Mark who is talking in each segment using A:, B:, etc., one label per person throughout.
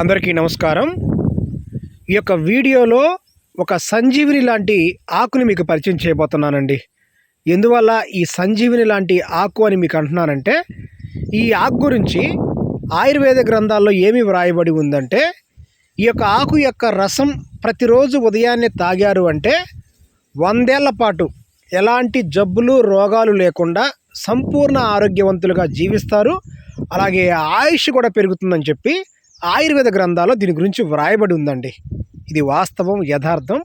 A: అందరికీ నమస్కారం. ఈ యొక్క వీడియోలో ఒక సంజీవిని లాంటి ఆకుని మీకు పరిచయం చేయబోతున్నానండి. ఎందువల్ల ఈ సంజీవిని లాంటి ఆకు అని మీకు అంటున్నానంటే ఈ ఆకు గురించి ఆయుర్వేద గ్రంథాల్లో ఏమి వ్రాయబడి ఉందంటే ఈ యొక్క ఆకు యొక్క రసం ప్రతిరోజు ఉదయాన్నే తాగారు అంటే వందేళ్ళ పాటు ఎలాంటి జబ్బులు రోగాలు లేకుండా సంపూర్ణ ఆరోగ్యవంతులుగా జీవిస్తారు. అలాగే ఆయుష్ కూడా పెరుగుతుందని చెప్పి ఆయుర్వేద గ్రంథాల్లో దీని గురించి వ్రాయబడి ఉందండి. ఇది వాస్తవం యథార్థం.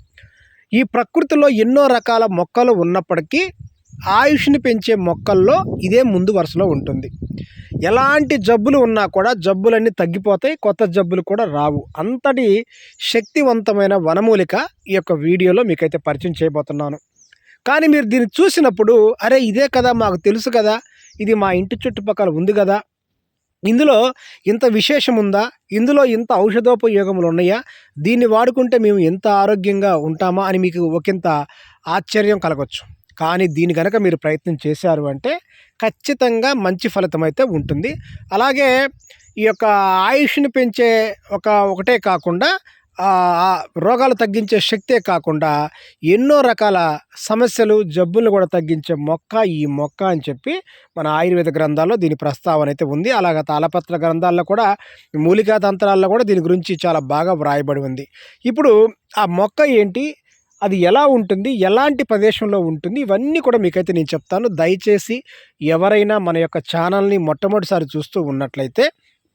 A: ఈ ప్రకృతిలో ఎన్నో రకాల మొక్కలు ఉన్నప్పటికీ ఆయుష్ని పెంచే మొక్కల్లో ఇదే ముందు వరుసలో ఉంటుంది. ఎలాంటి జబ్బులు ఉన్నా కూడా జబ్బులన్నీ తగ్గిపోతాయి కొత్త జబ్బులు కూడా రావు. అంతటి శక్తివంతమైన వనమూలిక ఈ యొక్క వీడియోలో మీకైతే పరిచయం చేయబోతున్నాను. కానీ మీరు దీన్ని చూసినప్పుడు అరే ఇదే కదా మాకు తెలుసు కదా ఇది మా ఇంటి చుట్టుపక్కల ఉంది కదా ఇందులో ఇంత విశేషం ఉందా ఇందులో ఇంత ఔషధోపయోగములు ఉన్నాయా దీన్ని వాడుకుంటే మేము ఎంత ఆరోగ్యంగా ఉంటామా అని మీకు ఒకంత ఆశ్చర్యం కలగవచ్చు కానీ దీని కనుక మీరు ప్రయత్నం చేశారు అంటే ఖచ్చితంగా మంచి ఫలితం అయితే ఉంటుంది. అలాగే ఈ యొక్క ఆయుష్ని పెంచే ఒక ఒకటే కాకుండా రోగాలు తగ్గించే శక్తే కాకుండా ఎన్నో రకాల సమస్యలు జబ్బులు కూడా తగ్గించే మొక్క ఈ మొక్క అని చెప్పి మన ఆయుర్వేద గ్రంథాల్లో దీని ప్రస్తావన అయితే ఉంది. అలాగే తాళపత్ర గ్రంథాల్లో కూడా మూలికా తంత్రాల్లో కూడా దీని గురించి చాలా బాగా వ్రాయబడి ఉంది. ఇప్పుడు ఆ మొక్క ఏంటి? అది ఎలా ఉంటుంది? ఎలాంటి ప్రదేశంలో ఉంటుంది? ఇవన్నీ కూడా మీకైతే నేను చెప్తాను. దయచేసి ఎవరైనా మన యొక్క ఛానల్ని మొట్టమొదటిసారి చూస్తూ ఉన్నట్లయితే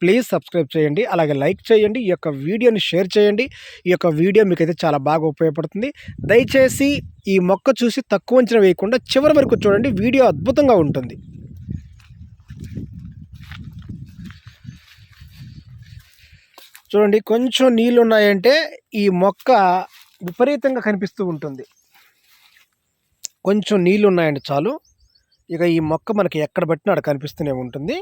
A: ప్లీజ్ సబ్స్క్రైబ్ చేయండి అలాగే లైక్ చేయండి ఈ యొక్క వీడియోని షేర్ చేయండి. ఈ యొక్క వీడియో మీకైతే చాలా బాగా ఉపయోగపడుతుంది. దయచేసి ఈ మొక్క చూసి తక్కువ అంచనా వేయకుండా చివరి వరకు చూడండి వీడియో అద్భుతంగా ఉంటుంది. చూడండి కొంచెం నీళ్ళు ఉన్నాయంటే ఈ మొక్క విపరీతంగా కనిపిస్తూ ఉంటుంది. కొంచెం నీళ్ళు ఉన్నాయండి చాలు. ఇక ఈ మొక్క మనకి ఎక్కడ పట్టినా అక్కడ కనిపిస్తూనే ఉంటుంది.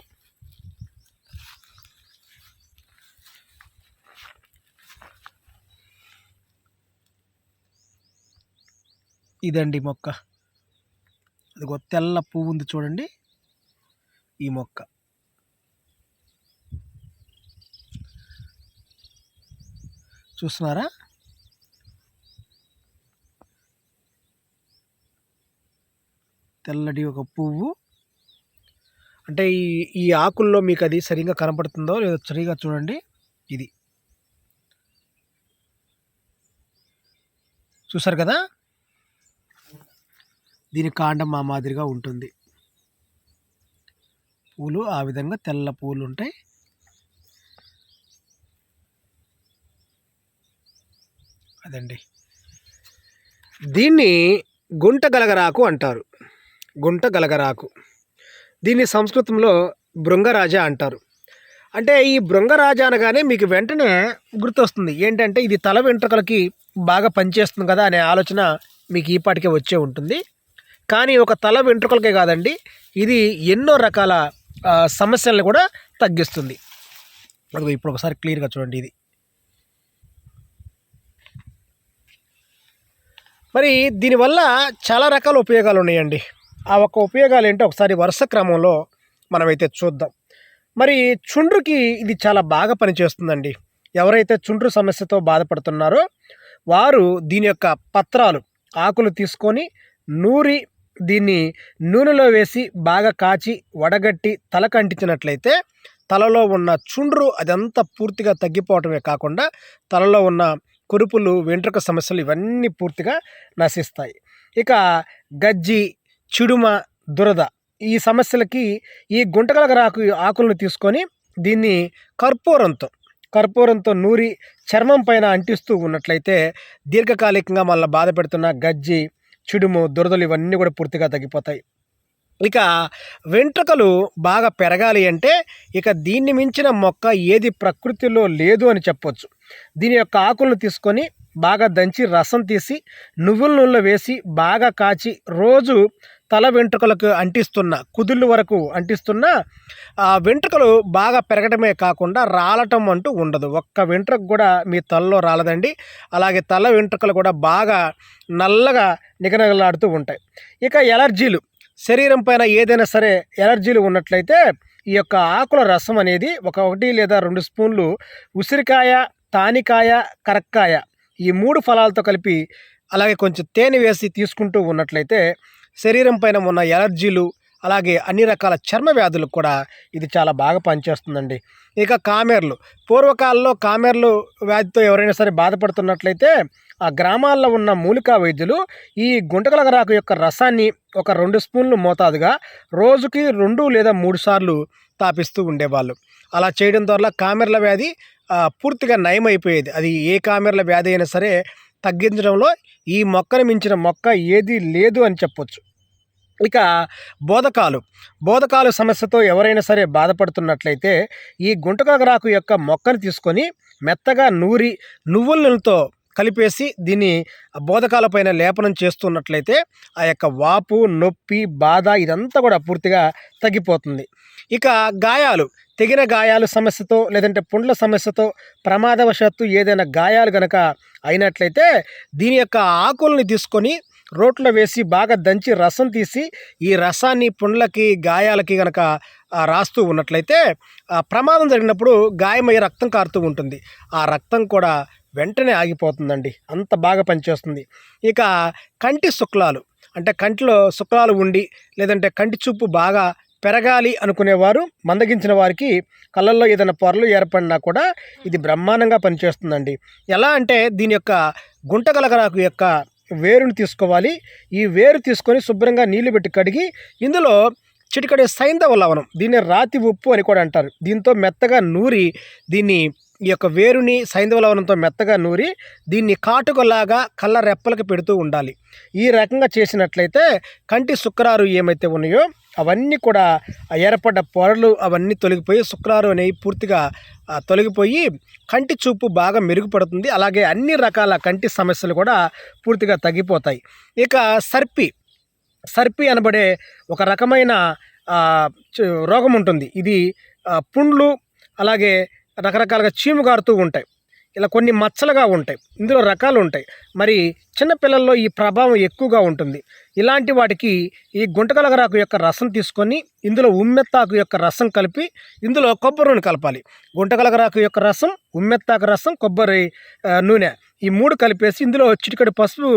A: ఇదండి మొక్క. అదిగో తెల్ల పువ్వు ఉంది చూడండి. ఈ మొక్క. చూస్తున్నారా? తెల్లటి ఒక పువ్వు. అంటే ఈ ఈ ఆకుల్లో మీకు అది సరిగా కనపడుతుందో లేదో సరిగా చూడండి. ఇది. చూసారు కదా? దీని కాండం మా మాదిరిగా ఉంటుంది. పూలు ఆ విధంగా తెల్ల పూలు ఉంటాయి అదండి. దీన్ని గుంట గలగరాకు అంటారు. గుంట గలగరాకు. దీన్ని సంస్కృతంలో బృంగరాజా అంటారు. అంటే ఈ బృంగరాజా అనగానే మీకు వెంటనే గుర్తొస్తుంది. ఏంటంటే ఇది తల వెంట్రుకలకి బాగా పనిచేస్తుంది కదా అనే ఆలోచన మీకు ఈపాటికే వచ్చే ఉంటుంది. కానీ ఒక తల వెంట్రుకలకే కాదండి. ఇది ఎన్నో రకాల సమస్యలను కూడా తగ్గిస్తుంది. ఇప్పుడు ఒకసారి క్లియర్గా చూడండి ఇది. మరి దీనివల్ల చాలా రకాల ఉపయోగాలు ఉన్నాయండి. ఆ ఒక్క ఉపయోగాలు ఏంటో ఒకసారి వరుస క్రమంలో మనమైతే చూద్దాం. మరి చుండ్రుకి ఇది చాలా బాగా పనిచేస్తుందండి. ఎవరైతే చుండ్రు సమస్యతో బాధపడుతున్నారో వారు దీని యొక్క పత్రాలు ఆకులు తీసుకొని నూరి దీన్ని నూనెలో వేసి బాగా కాచి వడగట్టి తలకు అంటించినట్లయితే తలలో ఉన్న చుండ్రు అదంతా పూర్తిగా తగ్గిపోవటమే కాకుండా తలలో ఉన్న కురుపులు వెంట్రుక సమస్యలు ఇవన్నీ పూర్తిగా నశిస్తాయి. ఇక గజ్జి చిడుమ దురద ఈ సమస్యలకి ఈ గుంటగలగ రాకు ఆకులను తీసుకొని దీన్ని కర్పూరంతో కర్పూరంతో నూరి చర్మం పైన అంటిస్తూ ఉన్నట్లయితే దీర్ఘకాలికంగా మళ్ళీ బాధ పెడుతున్న గజ్జి చిడుము దురదలు ఇవన్నీ కూడా పూర్తిగా తగ్గిపోతాయి. ఇక వెంట్రుకలు బాగా పెరగాలి అంటే ఇక దీన్ని మించిన మొక్క ఏది ప్రకృతిలో లేదు అని చెప్పొచ్చు. దీని యొక్క ఆకులను తీసుకొని బాగా దంచి రసం తీసి నువ్వుల నూనెలో వేసి బాగా కాచి రోజు తల వెంట్రుకలకు అంటిస్తున్న కుదుళ్ళు వరకు అంటిస్తున్న ఆ వెంట్రుకలు బాగా పెరగటమే కాకుండా రాలటం అంటూ ఉండదు. ఒక్క వెంట్రుక కూడా మీ తలలో రాలదండి. అలాగే తల వెంట్రుకలు కూడా బాగా నల్లగా నిగనగలాడుతూ ఉంటాయి. ఇక ఎలర్జీలు. శరీరం పైన ఏదైనా సరే ఎలర్జీలు ఉన్నట్లయితే ఈ యొక్క ఆకుల రసం అనేది ఒక ఒకటి లేదా రెండు స్పూన్లు ఉసిరికాయ తానికాయ కరక్కాయ ఈ మూడు ఫలాలతో కలిపి అలాగే కొంచెం తేనె వేసి తీసుకుంటూ ఉన్నట్లయితే శరీరం పైన ఉన్న ఎలర్జీలు అలాగే అన్ని రకాల చర్మ వ్యాధులకు కూడా ఇది చాలా బాగా పనిచేస్తుందండి. ఇక కామెర్లు. పూర్వకాలంలో కామెర్లు వ్యాధితో ఎవరైనా సరే బాధపడుతున్నట్లయితే ఆ గ్రామాల్లో ఉన్న మూలికా వైద్యులు ఈ గుంటకలగరాకు యొక్క రసాన్ని ఒక రెండు స్పూన్లు మోతాదుగా రోజుకి రెండు లేదా మూడు సార్లు తాపిస్తూ ఉండేవాళ్ళు. అలా చేయడం ద్వారా కామెర్ల వ్యాధి పూర్తిగా నయమైపోయేది. అది ఏ కామెర్ల వ్యాధి అయినా సరే తగ్గించడంలో ఈ మొక్కను మించిన మొక్క ఏది లేదు అని చెప్పొచ్చు. ఇక బోధకాలు. బోధకాలు సమస్యతో ఎవరైనా సరే బాధపడుతున్నట్లయితే ఈ గుంటకాకరాకు యొక్క మొక్కను తీసుకొని మెత్తగా నూరి నువ్వుల నూనెతో కలిపేసి దీన్ని బోధకాల పైన లేపనం చేస్తున్నట్లయితే ఆ యొక్క వాపు నొప్పి బాధ ఇదంతా కూడా పూర్తిగా తగ్గిపోతుంది. ఇక గాయాలు. తెగిన గాయాలు సమస్యతో లేదంటే పుండ్ల సమస్యతో ప్రమాదవశాత్తు ఏదైనా గాయాలు గనక అయినట్లయితే దీని యొక్క ఆకుల్ని తీసుకొని రోట్లో వేసి బాగా దంచి రసం తీసి ఈ రసాన్ని పుండ్లకి గాయాలకి గనక రాస్తూ ఉన్నట్లయితే ఆ ప్రమాదం జరిగినప్పుడు గాయమయ్యే రక్తం కారుతూ ఉంటుంది. ఆ రక్తం కూడా వెంటనే ఆగిపోతుందండి. అంత బాగా పనిచేస్తుంది. ఇక కంటి శుక్లాలు అంటే కంటిలో శుక్లాలు ఉండి లేదంటే కంటి చూపు బాగా పెరగాలి అనుకునేవారు మందగించిన వారికి కళ్ళల్లో ఏదైనా పొరలు ఏర్పడినా కూడా ఇది బ్రహ్మాండంగా పనిచేస్తుందండి. ఎలా అంటే దీని యొక్క గుంటగలగరాకు యొక్క వేరుని తీసుకోవాలి. ఈ వేరు తీసుకొని శుభ్రంగా నీళ్ళు పెట్టి కడిగి ఇందులో చిటికడే సైంధవ లవణం దీన్ని రాతి ఉప్పు అని కూడా అంటారు. దీంతో మెత్తగా నూరి దీన్ని ఈ యొక్క వేరుని సైంధవ లవణంతో మెత్తగా నూరి దీన్ని కాటుకలాగా కళ్ళ రెప్పలకు పెడుతూ ఉండాలి. ఈ రకంగా చేసినట్లయితే కంటి శుక్రారు ఏమైతే ఉన్నాయో అవన్నీ కూడా ఏర్పడ్డ పొరలు అవన్నీ తొలగిపోయి శుక్రారు అనేవి పూర్తిగా తొలగిపోయి కంటి చూపు బాగా మెరుగుపడుతుంది. అలాగే అన్ని రకాల కంటి సమస్యలు కూడా పూర్తిగా తగ్గిపోతాయి. ఇక సర్పి సర్పి అనబడే ఒక రకమైన రోగం ఉంటుంది. ఇది పుండ్లు అలాగే రకరకాలుగా చీము గారుతూ ఉంటాయి. ఇలా కొన్ని మచ్చలుగా ఉంటాయి. ఇందులో రకాలు ఉంటాయి. మరి చిన్నపిల్లల్లో ఈ ప్రభావం ఎక్కువగా ఉంటుంది. ఇలాంటి వాటికి ఈ గుంటకలగరాకు యొక్క రసం తీసుకొని ఇందులో ఉమ్మెత్తాకు యొక్క రసం కలిపి ఇందులో కొబ్బరి నూనె కలపాలి. గుంటకలగరాకు యొక్క రసం ఉమ్మెత్తాకు రసం కొబ్బరి నూనె ఈ మూడు కలిపేసి ఇందులో చిటికడి పసుపు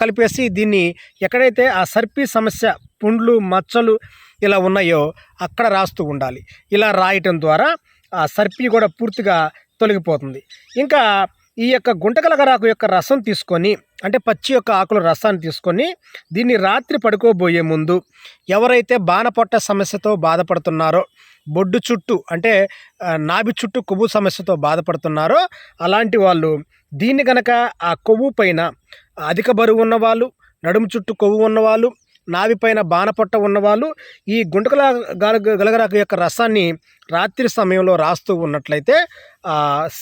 A: కలిపేసి దీన్ని ఎక్కడైతే ఆ సర్పీ సమస్య పుండ్లు మచ్చలు ఇలా ఉన్నాయో అక్కడ రాస్తూ ఉండాలి. ఇలా రాయటం ద్వారా ఆ సర్పీ కూడా పూర్తిగా తొలగిపోతుంది. ఇంకా ఈ యొక్క గుంటకలగరాకు యొక్క రసం తీసుకొని అంటే పచ్చి యొక్క ఆకుల రసాన్ని తీసుకొని దీన్ని రాత్రి పడుకోబోయే ముందు ఎవరైతే బాణపొట్ట సమస్యతో బాధపడుతున్నారో బొడ్డు చుట్టూ అంటే నాభి చుట్టూ కొవ్వు సమస్యతో బాధపడుతున్నారో అలాంటి వాళ్ళు దీన్ని కనుక ఆ కొవ్వు పైన అధిక బరువు ఉన్నవాళ్ళు నడుము చుట్టూ కొవ్వు ఉన్నవాళ్ళు నాభి పైన బాణపొట్ట ఉన్నవాళ్ళు ఈ గుంటకల గల- గలగరాకు యొక్క రసాన్ని రాత్రి సమయంలో రాస్తూ ఉన్నట్లయితే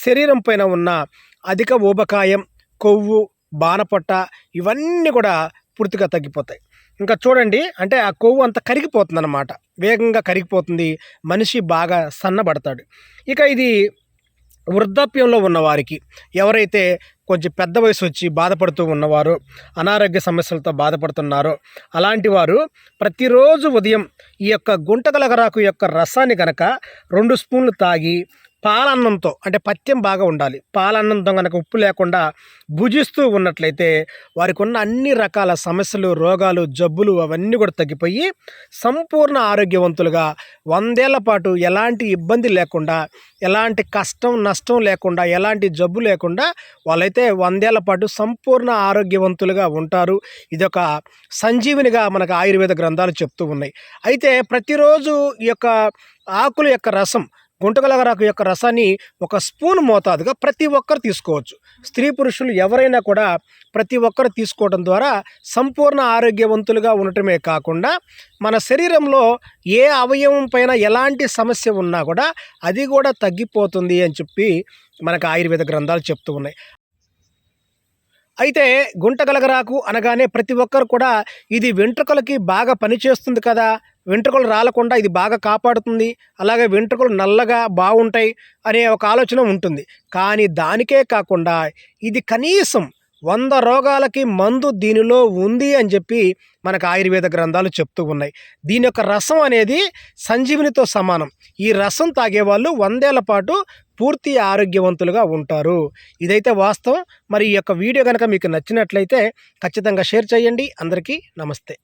A: శరీరం పైన ఉన్న అధిక ఊబకాయం కొవ్వు బాణపట్ట ఇవన్నీ కూడా పూర్తిగా తగ్గిపోతాయి. ఇంకా చూడండి అంటే ఆ కొవ్వు అంత కరిగిపోతుంది వేగంగా కరిగిపోతుంది. మనిషి బాగా సన్నబడతాడు. ఇక ఇది వృద్ధాప్యంలో ఉన్నవారికి ఎవరైతే కొంచెం పెద్ద వయసు వచ్చి బాధపడుతూ ఉన్నవారు అనారోగ్య సమస్యలతో బాధపడుతున్నారో అలాంటి వారు ప్రతిరోజు ఉదయం ఈ యొక్క గుంటగలగరాకు యొక్క రసాన్ని కనుక రెండు స్పూన్లు తాగి పాలన్నంతో అంటే పథ్యం బాగా ఉండాలి. పాలన్నంతో కనుక ఉప్పు లేకుండా భుజిస్తూ ఉన్నట్లయితే వారికి ఉన్న అన్ని రకాల సమస్యలు రోగాలు జబ్బులు అవన్నీ కూడా తగ్గిపోయి సంపూర్ణ ఆరోగ్యవంతులుగా వందేళ్ళ పాటు ఎలాంటి ఇబ్బంది లేకుండా ఎలాంటి కష్టం నష్టం లేకుండా ఎలాంటి జబ్బు లేకుండా వాళ్ళైతే వందేళ్ళ పాటు సంపూర్ణ ఆరోగ్యవంతులుగా ఉంటారు. ఇది ఒక సంజీవినిగా మనకు ఆయుర్వేద గ్రంథాలు చెప్తూ ఉన్నాయి. అయితే ప్రతిరోజు ఈ యొక్క ఆకుల యొక్క రసం గుంటగలగరాకు యొక్క రసాన్ని ఒక స్పూన్ మోతాదుగా ప్రతి ఒక్కరు తీసుకోవచ్చు. స్త్రీ పురుషులు ఎవరైనా కూడా ప్రతి ఒక్కరు తీసుకోవడం ద్వారా సంపూర్ణ ఆరోగ్యవంతులుగా ఉండటమే కాకుండా మన శరీరంలో ఏ అవయవం పైన ఎలాంటి సమస్య ఉన్నా కూడా అది కూడా తగ్గిపోతుంది అని చెప్పి మనకు ఆయుర్వేద గ్రంథాలు చెప్తూ ఉన్నాయి. అయితే గుంటగలగరాకు అనగానే ప్రతి ఒక్కరు కూడా ఇది వెంట్రుకలకి బాగా పనిచేస్తుంది కదా. వెంట్రుకలు రాలకుండా ఇది బాగా కాపాడుతుంది. అలాగే వెంట్రుకలు నల్లగా బాగుంటాయి అనే ఒక ఆలోచన ఉంటుంది. కానీ దానికే కాకుండా ఇది కనీసం వంద రోగాలకి మందు దీనిలో ఉంది అని చెప్పి మనకు ఆయుర్వేద గ్రంథాలు చెప్తూ ఉన్నాయి. దీని యొక్క రసం అనేది సంజీవినితో సమానం. ఈ రసం తాగేవాళ్ళు వందేళ్ళ పాటు పూర్తి ఆరోగ్యవంతులుగా ఉంటారు. ఇదైతే వాస్తవం. మరి ఈ యొక్క వీడియో కనుక మీకు నచ్చినట్లయితే ఖచ్చితంగా షేర్ చేయండి. అందరికీ నమస్తే.